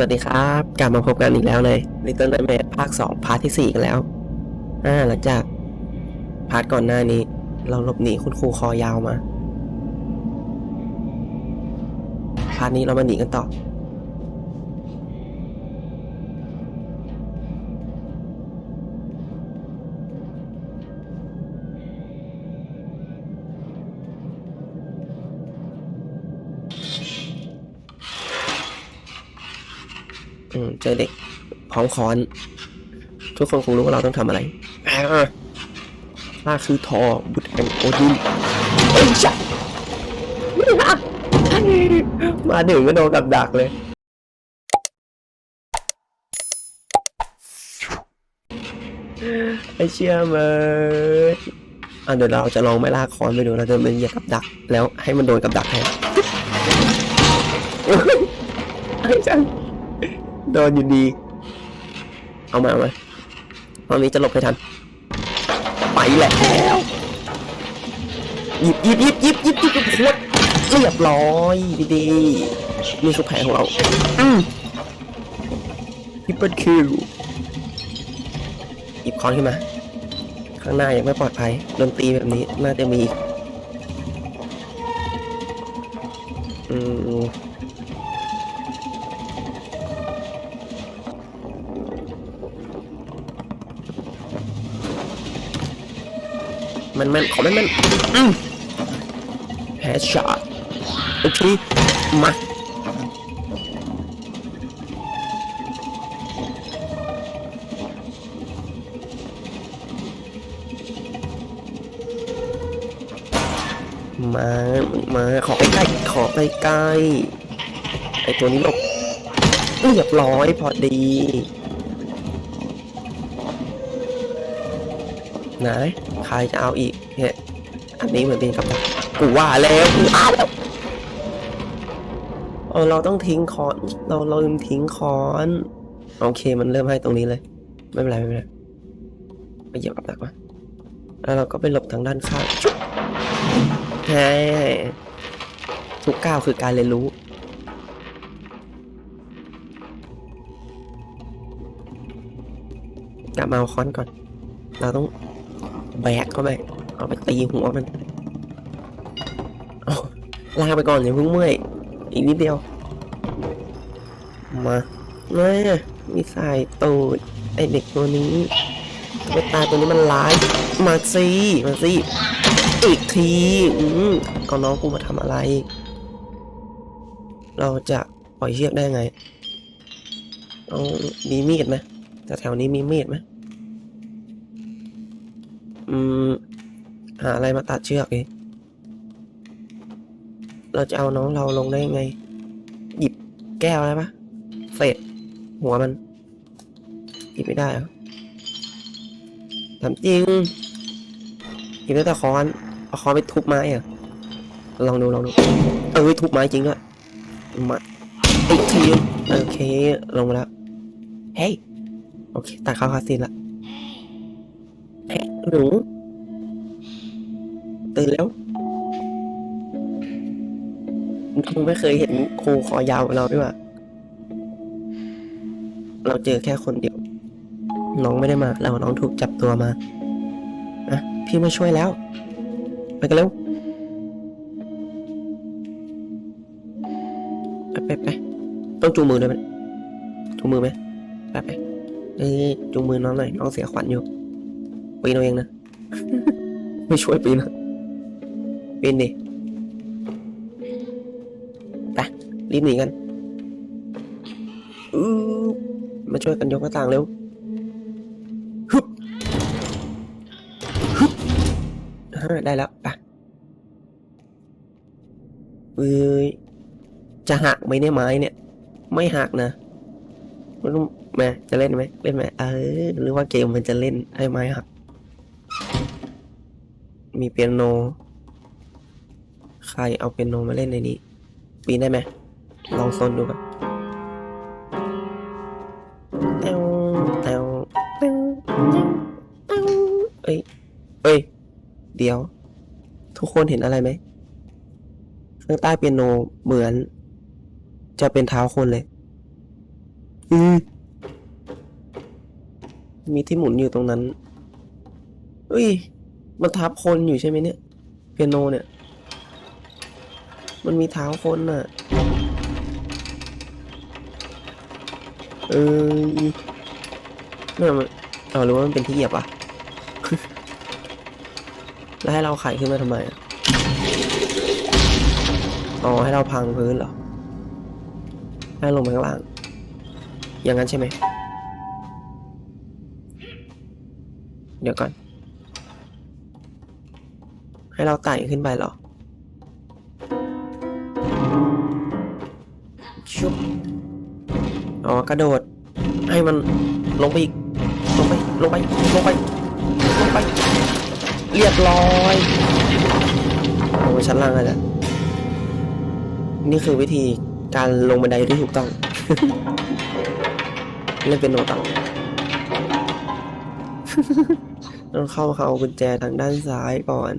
สวัสดีครับ กลับมาพบกันอีกแล้วเลย Little Nightmare ภาค 2 พาร์ทที่ 4 กันแล้ว อ่า หลังจาก พาร์ทก่อนหน้านี้ เราหลบหนีคุณครูคอยาวมา พาร์ทนี้เรามาหนีกันต่อ อืมเจอเด็กพร้อมค้อน ทุกคนคงรู้ว่าเราต้องทำอะไรอ่าข้าคือทอบุตรแห่งโอดินเอ้ยจ้ะมาถึงก็โดนกับดักเลยไอเชื่อมเลยอะเดี๋ยวเราจะลองไม่ลากค้อนไปดูเราจะเป็นเหยียบกับดัก แล้วให้มันโดนกับดักแทนไอ้จัง โดนอยู่ดี เอามาเอามาตอนนี้จะหลบให้ทัน ไปแล้วหยิบหยิบหยิบหยิบหยิบหยิบหยิบขวดเรียบร้อยดีๆนี่คือแผนของเรา อืมฮิปเปิลคิวหยิบค้อนขึ้นมา ข้างหน้ายังไม่ปลอดภัย ดนตรีแบบนี้น่าจะมีอีก มันมันขอมันมันอืมแฮชช็อตโอเคมามา มา ขอใกล้ๆขอใกล้ๆไอตัวนี้หลบเรียบร้อยพอดี ไหนใครจะเอาอีกเนี่ยอันนี้เหมือนเป็นกับดักกูว่าแล้วกูว่าแล้วเออเราต้องทิ้งคอนเราเราลืมทิ้งคอนโอเคมันเริ่มให้ตรงนี้เลย ไม่เป็นไรไม่เป็นไรไปเหยียบกับดักมาแล้วเราก็ไปหลบทางด้านข้างใช่ทุกก้าวคือการเรียนรู้กลับมาเอาค้อนก่อน เราต้อง แบกเข้าไป เอาไปตีหัวมันลากไปก่อนอย่าเพิ่งเมื่อย อีกนิดเดียว มาเนี่ยมีสายตูดไอเด็กตัวนี้เวตาตัวนี้มันร้าย มาสิมาสิอีกทีอืมเอาน้องกูมาทำอะไร เราจะปล่อยเชือกได้ไงเอามีมีดไหมแต่แถวนี้มีมีดไหม อืมหาอะไรมาตัดเชือกเองเราจะเอาน้องเราลงได้ยังไง หยิบแก้วได้ปะเศษหัวมัน หยิบไม่ได้เหรอถามจริงหยิบได้แต่ค้อนเอาค้อนไปทุบไม้เหรอะลองดูลองดูเออทุบไม้จริงด้วยมาอีกทีโอเคลงมาแล้วเฮ้ยโอเคตัดเข้าคาสินละ หนูตื่นแล้วคงไม่เคยเห็นครูคอยาวเราด้วยว่า เราเจอแค่คนเดียว น้องไม่ได้มาแล้วน้องถูกจับตัวมาอะพี่มาช่วยแล้ว ไปกันเร็ว ไปไปไปต้องจูงมือด้วยไหมจูงมือไหมไปไปเอ้จูงมือน้องหน่อยน้องเสียขวัญอยู่ ปีนเอาเองนะ ไม่ช่วยปีนนะปีนดิไปรีบหนีกันอือมาช่วยกันยกหน้าต่างเร็วฮึบฮึบอ่าได้แล้วไปเอ้ยจะหักไหมเนี่ยไม้เนี่ย ไม่หักนะไม่รู้แม่จะเล่นไหมเล่นไหมเออหรือว่าเกมมันจะเล่นให้ไม้หัก มีเปียโน ใครเอาเปียโนมาเล่นในนี้ ปีนได้ไหม ลองซนดูก่อนแต้วแต้วแต้วแต้วเอ้ย เอ้ย เดี๋ยว ทุกคนเห็นอะไรไหมข้างใต้เปียโนเหมือน จะเป็นเท้าคนเลย อือมีที่หมุนอยู่ตรงนั้นเอ้ย มันทับคนอยู่ใช่ไหมเนี่ยเปียโนเนี่ย มันมีเท้าคนน่ะ เออนี่มันเอาหรือว่ามันเป็นที่เหยียบอะแล้วให้เราไขขึ้นมาทำไมอะอ๋อให้เราพังพื้นเหรอ ให้ลงไปข้างล่าง อย่างนั้นใช่ไหม เดี๋ยวก่อน ให้เราไต่ขึ้นไปเหรอชุบอ๋อกระโดด ให้มันลงไปอีก ลงไป ลงไป ลงไป ลงไป เรียบร้อยลงไปชั้นล่างแล้วนี่คือวิธีการลงบันไดที่ถูกต้อง เล่นเป็นโนตังต้องเข้าเขากุญแจทางด้านซ้ายก่อน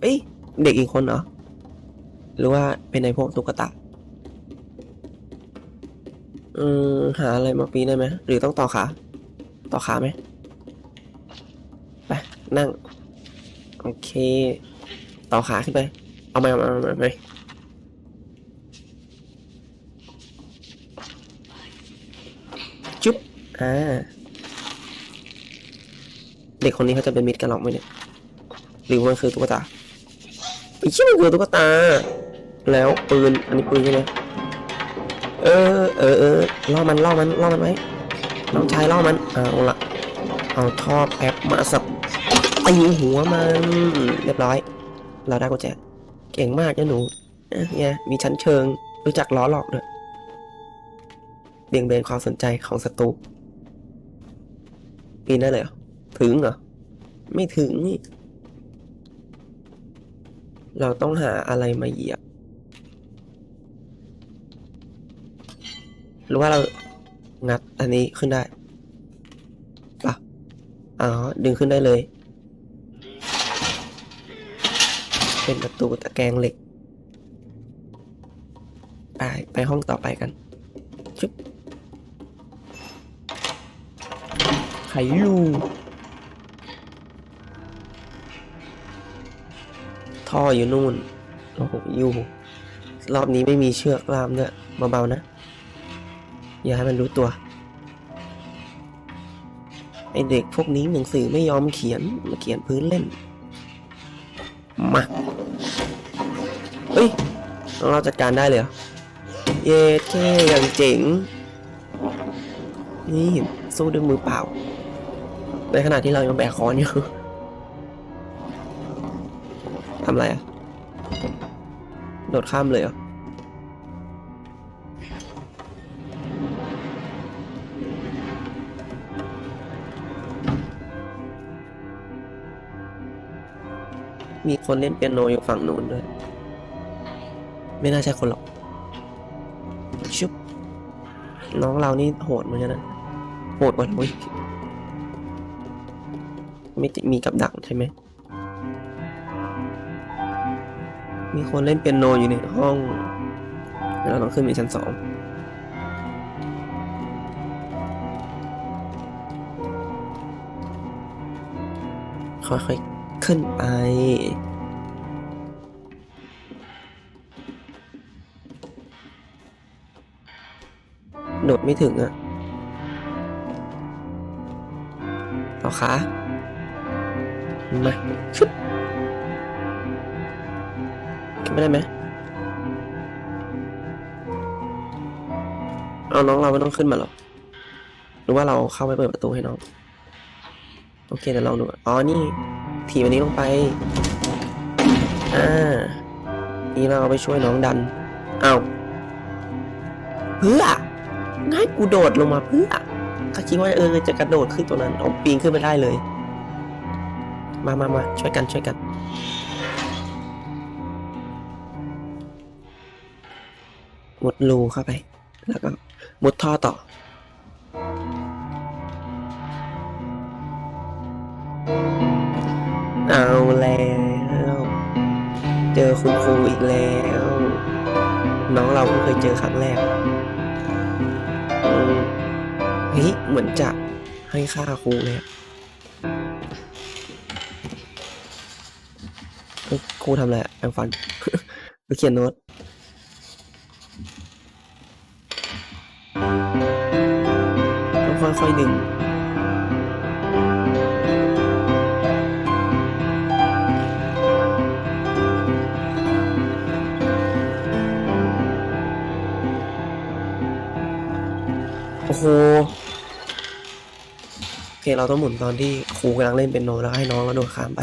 เอ้ย เด็กอีกคนเหรอ หรือว่าเป็นในพวกตุ๊กตาอืมหาอะไรมาปีนได้ไหมหรือต้องต่อขา ต่อขาไหมไปนั่ง โอเค ต่อขาขึ้นไป เอาไหมเอาไหมเอาไหมจุ๊บอ่าเด็กคนนี้เขาจะเป็นมิตรกันหรอกไหมเนี่ย หรือว่ามันคือตุ๊กตา ไอ้เชี่ยมันคือตุ๊กตา แล้วปืน อันนี้ปืนใช่ไหมเออ เออเออล่อมันล่อมันล่อมันไหมน้องชายล่อมันเอาละเอาท่อแป๊บมาสับตีหัวมัน เรียบร้อย เราได้กุญแจเก่งมากนะหนูเอ๊ะเนี่ยมีชั้นเชิง รู้จักล้อหลอกด้วยเบี่ยงเบนความสนใจของศัตรูปีนได้เลยเหรอ ถึงเหรอ ไม่ถึงนี่ เราต้องหาอะไรมาเหยียบ หรือว่าเรางัดอันนี้ขึ้นได้ปะอ๋อ ดึงขึ้นได้เลย เป็นประตูตะแกรงเหล็ก ไป ไปห้องต่อไปกันชุบไขลู ท่ออยู่นู่นโอ้โหอยู่ รอบนี้ไม่มีเชือกล่ามด้วยเบาๆนะ อย่าให้มันรู้ตัว ไอเด็กพวกนี้หนังสือไม่ยอมเขียน มาเขียนพื้นเล่น มาเฮ้ย เราจัดการได้เลยเหรอ เย้แค่อย่างเจ๋ง นี่สู้ด้วยมือเปล่า ในขณะที่เรายังแบกค้อนอยู่ ทำอะไรอะ โดดข้ามเลยเหรอมีคนเล่นเปียโนอยู่ฝั่งนู้นด้วย ไม่น่าใช่คนหรอก ชุบ น้องเรานี่โหดเหมือนกันนะ โหดกว่าเราอีกไม่ติมีกับดักใช่ไหม มีคนเล่นเปียโนอยู่ในห้องเดี๋ยวเราต้องขึ้นไปชั้นสองค่อยๆขึ้นไปโดดไม่ถึงอะเอาขามาชึบ ไม่ได้ไหมเอาน้องเราไม่ต้องขึ้นมาหรอหรือว่าเราเข้าไปเปิดประตูให้น้อง โอเคเดี๋ยวลองดู อ๋อ นี่ถีบอันนี้ลงไป อ่า นี่เราเอาไปช่วยน้องดัน เอาเพื่อง่ายกูโดดลงมาเพื่อก็คิดว่าเออจะกระโดดขึ้นตัวนั้นเอาปีนขึ้นไปได้เลย มามามาช่วยกันช่วยกัน มุดรูเข้าไป แล้วก็มุดท่อต่อ เอาแล้ว เจอคุณครูอีกแล้ว น้องเราเพิ่งเคยเจอครั้งแรกอืมฮ้ยเหมือนจะให้ค่าครูเลยครูทำอะไรอะแปรงฟันหรือเขียนโน้ต ยๆดึงโอ้โหโอเคเราต้องหมุนตอนที่ครูกำลังเล่นเป็นโนแล้วให้น้องกระโดดข้ามไป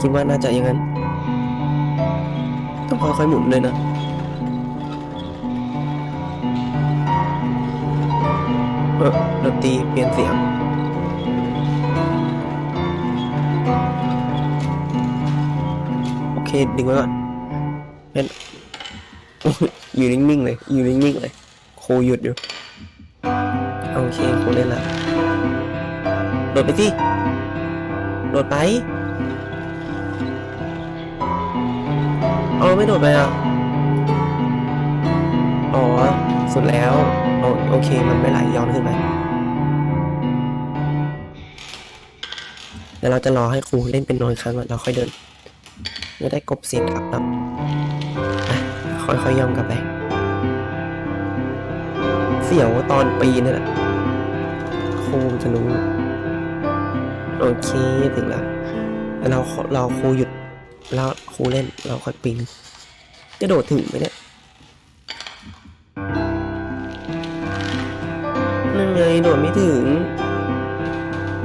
คิดว่าน่าจะอย่างนั้น ต้องค่อยๆหมุนเลยนะ ตรีเปลี่ยนเสียงโอเคดึงไว้ก่อนเป็นอยู่นิ่งๆเลยอยู่นิ่งๆเลยโคหยุดอยู่โอเคโคเล่นละโดดไปสิโดดไปเอาไม่โดดไปอะอ๋อสุดแล้วโอโอเคมันไม่ไหลย้อนขึ้นไป ดี๋ยวเราจะรอให้ครูเล่นเป็นโนอีกครั้งก่อนเราค่อยเดินจะได้กบเสียงอับนับอะค่อยๆย่องกลับไป เสียวตอนปีนนี่แหละครูจะรู้ โอเคถึงแล้วเราเราครูหยุดแล้วครูเล่นเราค่อยปีนจะโดดถึงไหมเนี่ยนั่นไงโดดไม่ถึง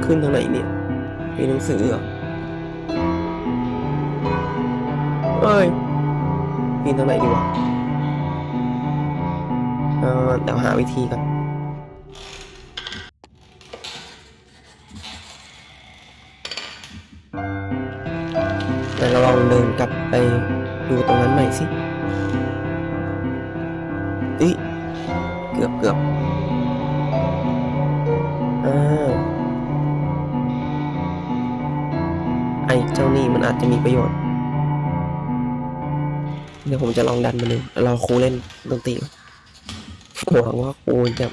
ขึ้นทางไหนเนี่ย มีหนังสือเหรอเอ้ยปีนทางไหนดีวะเออเดี๋ยวหาวิธีก่อนเดี๋ยวเราลองเดินกลับไปดูตรงนั้นใหม่สิอิเกือบเกือบ จะมีประโยชน์ เดี๋ยวผมจะลองดันมันดูแล้วเราครูเล่นดนตรีหวังว่าครูจะ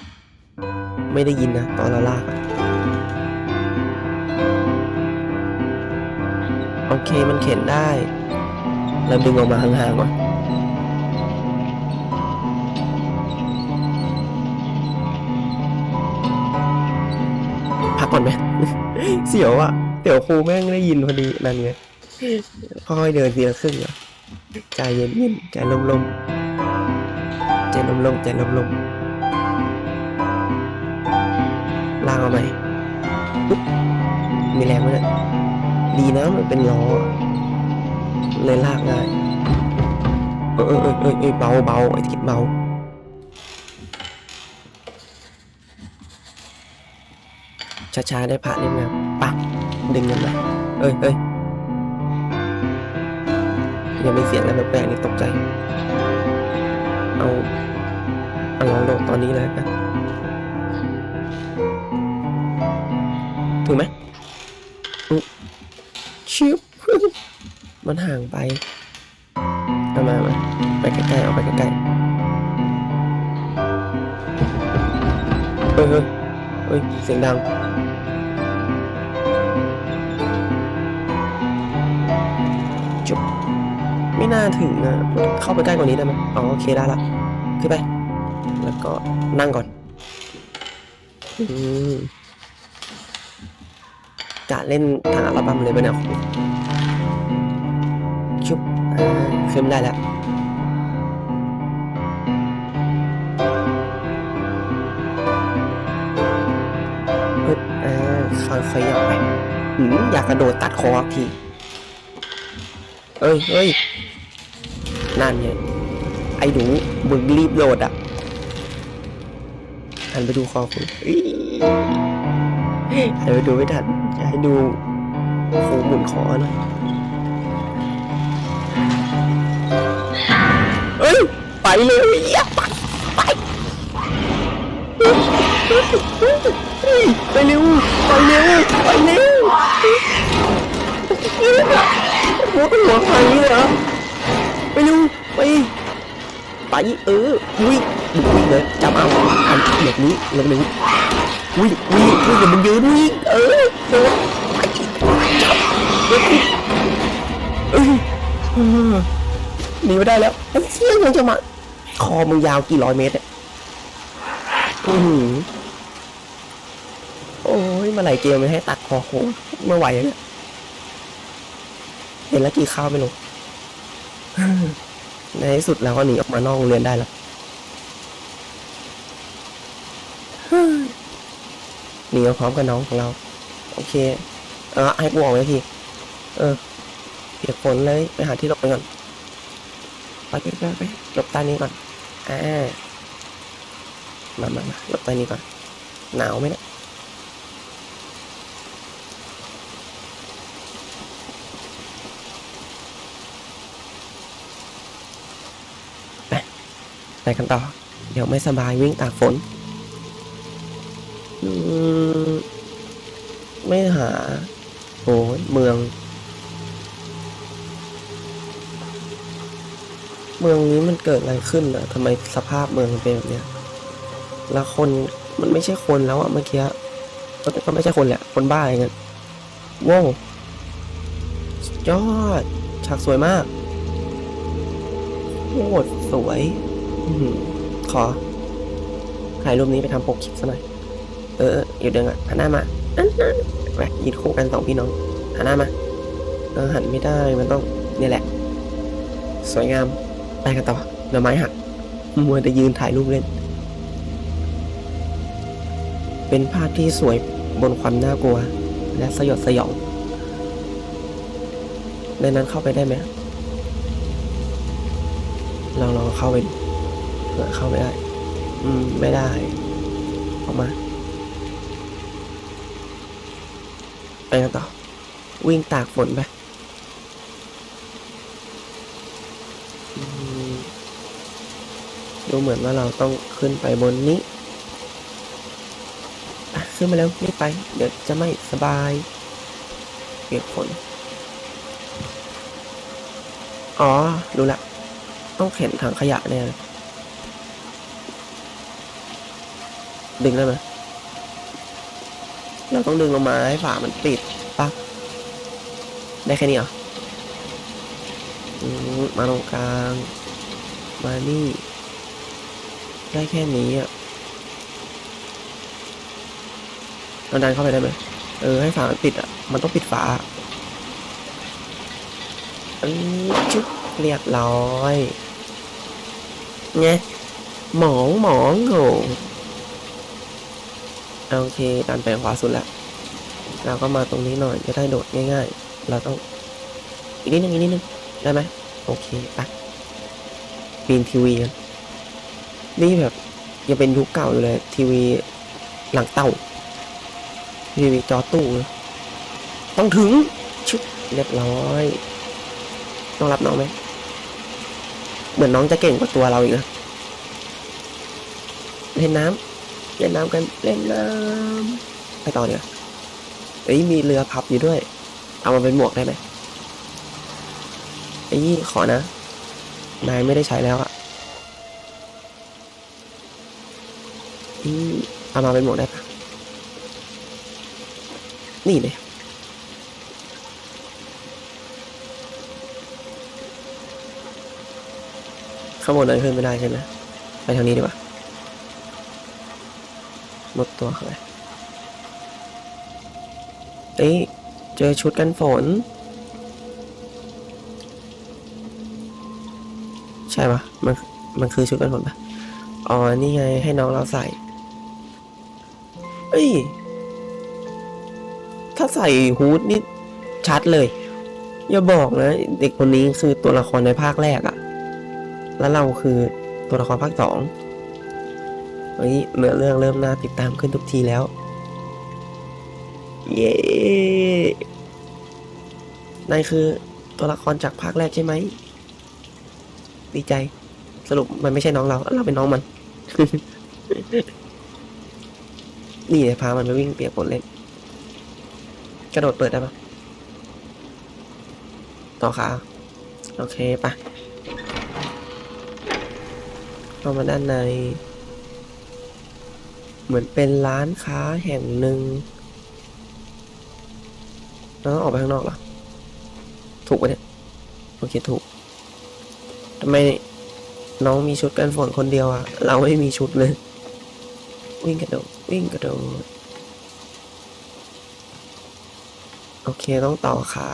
ไม่ได้ยินนะตอนเราลากโอเคมันเข็นได้ เราดึงออกมาห่างๆก่อนพักก่อนไหมเสียวอะเดี๋ยวครูแม่งได้ยินพอดีนั่นไง ค่อยๆเดินทีละครึ่งอใจเย็นๆใจลมๆใจลมๆใจลมๆลากเอาไหมปุ๊บมีแรงไหมเนี่ยดีนะมันเป็นล้อเลยลากง่ายเออเออเออเออเออเบาเบาไอ้ทิศเบาช้าๆได้ผ่านเล่มงามปักดึงกันมาเอ้ยเอ้ย ยังมีเสียงอะไรแปลกๆนี่ตกใจ เอาเอาลองโดดตอนนี้เลยกันถูกไหมอุ๊ยชิบมันห่างไปเอามามาไปใกล้ๆเอาไปใกล้ๆเฮ้ยเฮ้ยเฮ้ยเสียงดัง น่าถึงนะเข้าไปใกล้กว่านี้ได้ไหมอ๋อโอเคได้ละขึ้นไป แล้วก็นั่งก่อนอืมกะเล่นทางอัลบั้มเลยปะเนี่ยชุบอ่าขึ้นได้แล้วเฮ้ยอ่าค่อยๆย่องไปหืมอยากกระโดดตัดคอที เอ้ยเอ้ย นั่นไงไอ้หนูมึงรีบโหลดอะหันไปดูคอคุณหันไปดูไม่ทันจะให้ดูโคหมุนคอนะเอ้ยไปเลยไปไปเฮ้ยไปเร็วไปเร็วไปเร็วหัวเป็นหัวใครเหรอ ไปดูไปไปเออวิ่งวิ่งเลยจับเอาอันแบบนี้เร็วๆวิ่งวิ่งวิ่งเดี๋ยวมันยืนวิ่งเออโดนไปจับเอ้ยเอหนีไม่ได้แล้วเชี่ยงยังจะมาคอมึงยาวกี่ร้อยเมตรเนี่ยอือโอ้ยมื่อไหร่เกมมันให้ตัดคอโค้เมื่อไหวแล้วเนี่ยเห็นแล้วกี่ข้าวไม่รู้ ในที่สุดเราก็หนีออกมานอกโรงเรียนได้แล้วหนีมาพร้อมกับน้องของเรา โอเค เออให้กูออกเลยทีเออเปียกฝนเลยไปหาที่หลบไปก่อนไปไปไปไปหลบใต้นี้ก่อนอ่ามามามาหลบใต้นี้ก่อนหนาวไหมเนี่ย ไป ไป กันต่อ เดี๋ยวไม่สบายวิ่งตากฝนมไม่หาโอ้ยเมือง เมืองนี้มันเกิดอะไรขึ้นอะทำไมสภาพเมืองมันเป็นแบบเนี้ยแล้วคนมันไม่ใช่คนแล้วอะเมื่อกี้ก็ก็ไม่ใช่คนแหละ คนบ้าอย่างเงี้ยว้าวยอด ฉากสวยมากโคตรสวย ขอถ่ายรูปนี้ไปทำปกคลิปซะหน่อย เอออยู่เดินอะหันหน้ามาอันนั้นไปยืนคู่กันสองพี่น้องหันหน้ามา เออหันไม่ได้มันต้องนี่แหละ สวยงามไปกันต่อเดี๋ยวไม้หักมัวแต่ยืนถ่ายรูปเล่น เป็นภาพที่สวยบนความน่ากลัว และสยดสยองในนั้นเข้าไปได้ไหมลองลองเข้าไปดู เข้าไม่ได้ อืม ไม่ได้ ออกมา ไปกันต่อ วิ่งตากฝนไปดูเหมือนว่าเราต้องขึ้นไปบนนี้ขึ้นมาแล้วรีบไป เดี๋ยวจะไม่สบายเปียกฝน อ๋อ รู้ละ ต้องเข็นถังขยะเนี่ย ดึงได้ไหมเราต้องดึงลงมาให้ฝามันปิดปะได้แค่นี้เหรอมาตรงกลาง มานี่ ได้แค่นี้อะเราดันเข้าไปได้ไหมเออ ให้ฝามันปิดอะ มันต้องปิดฝาอืมชุบเรียบร้อยไงหมองหมองโห โอเคดันไปขวาสุดแล้วเราก็มาตรงนี้หน่อยจะได้โดดง่าย ๆ เราต้องอีกนิดนึงอีกนิดนึงได้ไหมโอเคไปปีนทีวีกันนี่แบบยังเป็นยุคเก่าอยู่เลย ทีวีหลังเต่าทีวีจอตู้เลยต้องถึงชุบเรียบร้อย ต้องรับน้องไหมเหมือนน้องจะเก่งกว่าตัวเราอีกนะเล่นน้ำ เล่นน้ำกันเล่นน้ำไปต่อเดี๋ยวเอ้ยมีเรือพับอยู่ด้วย เอามาเป็นหมวกได้ไหมไอ้ยี่ขอนะ นายไม่ได้ใช้แล้วอะอืมเอามาเป็นหมวกได้ปะนี่เลยข้างบนนั้นขึ้นไม่ได้ใช่ไหมไปทางนี้ดีกว่า หมดตัวเข้าไปเอ้ยเจอชุดกันฝน ใช่ปะมันมันคือชุดกันฝนปะอ๋อ นี่ไงให้น้องเราใส่ เอ้ย ถ้าใส่ฮูดนี่ชัดเลย อย่าบอกนะ เด็กคนนี้คือตัวละครในภาคแรกอะแล้วเราคือตัวละครภาคสอง เฮ้ยเนื้อเรื่องเริ่มน่าติดตามขึ้นทุกทีแล้ว เย้นายคือตัวละครจากภาคแรกใช่ไหม ดีใจ สรุปมันไม่ใช่น้องเรา เราเป็นน้องมัน นี่เลยพามันไปวิ่งเปียกฝนเล่น กระโดดเปิดได้ปะต่อขา โอเคปะเข้ามาด้านใน เหมือนเป็นร้านค้าแห่งหนึ่งเราต้องออกไปข้างนอกเหรอ ถูกปะเนี่ย โอเคถูกทำไมน้องมีชุดกันฝนคนเดียวอะเราไม่มีชุดเลย วิ่งกระโดด วิ่งกระโดด โอเคต้องต่อขา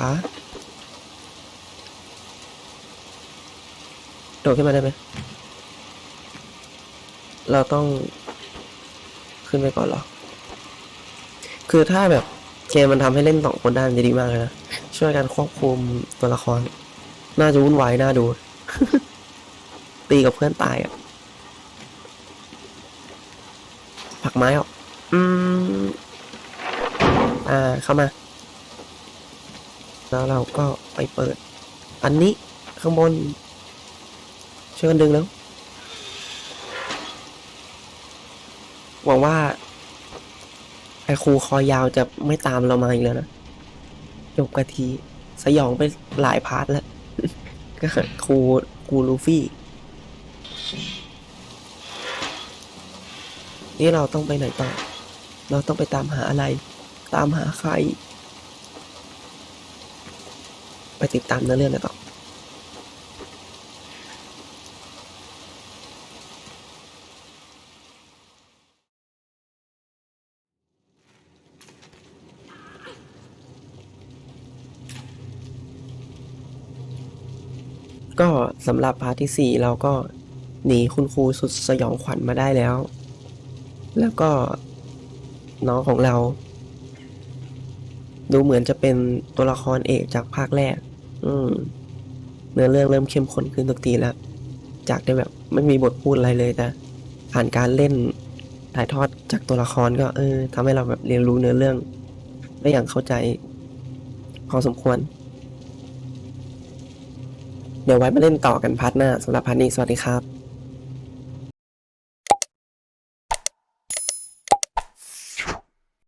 โดดขึ้นมาได้ไหม เราต้อง ขึ้นไปก่อนหรอ คือถ้าแบบเกมมันทำให้เล่นสองคนได้มันจะดีมากเลยนะ ช่วยกันควบคุมตัวละคร น่าจะวุ่นวายน่าดู ตีกับเพื่อนตายอะ ผักไม้ออก อืม อ่า เข้ามา แล้วเราก็ไปเปิด อันนี้ข้างบน ช่วยกันดึงแล้ว หวังว่าไอ้ครูคอยาวจะไม่ตามเรามาอีกแล้วนะจบกะทีสยองไปหลายพาร์ทแล้ว ก็ครูครูลูฟี่ นี่เราต้องไปไหนต่อ เราต้องไปตามหาอะไร ตามหาใคร ไปติดตามเนื้อเรื่องกันต่อ ก็สำหรับพาร์ทที่สี่เราก็หนีคุณครูสุดสยองขวัญมาได้แล้ว แล้วก็น้องของเรา ดูเหมือนจะเป็นตัวละครเอกจากภาคแรก อืมเนื้อเรื่องเริ่มเข้มข้นขึ้นทุกทีแล้ว จากได้แบบไม่มีบทพูดอะไรเลยแต่ผ่านการเล่นถ่ายทอดจากตัวละครก็เออทำให้เราแบบเรียนรู้เนื้อเรื่องได้อย่างเข้าใจพอสมควร เดี๋ยวไว้มาเล่นต่อกันพาร์ทหน้าสำหรับพาร์ทนี้สวัสดีครับ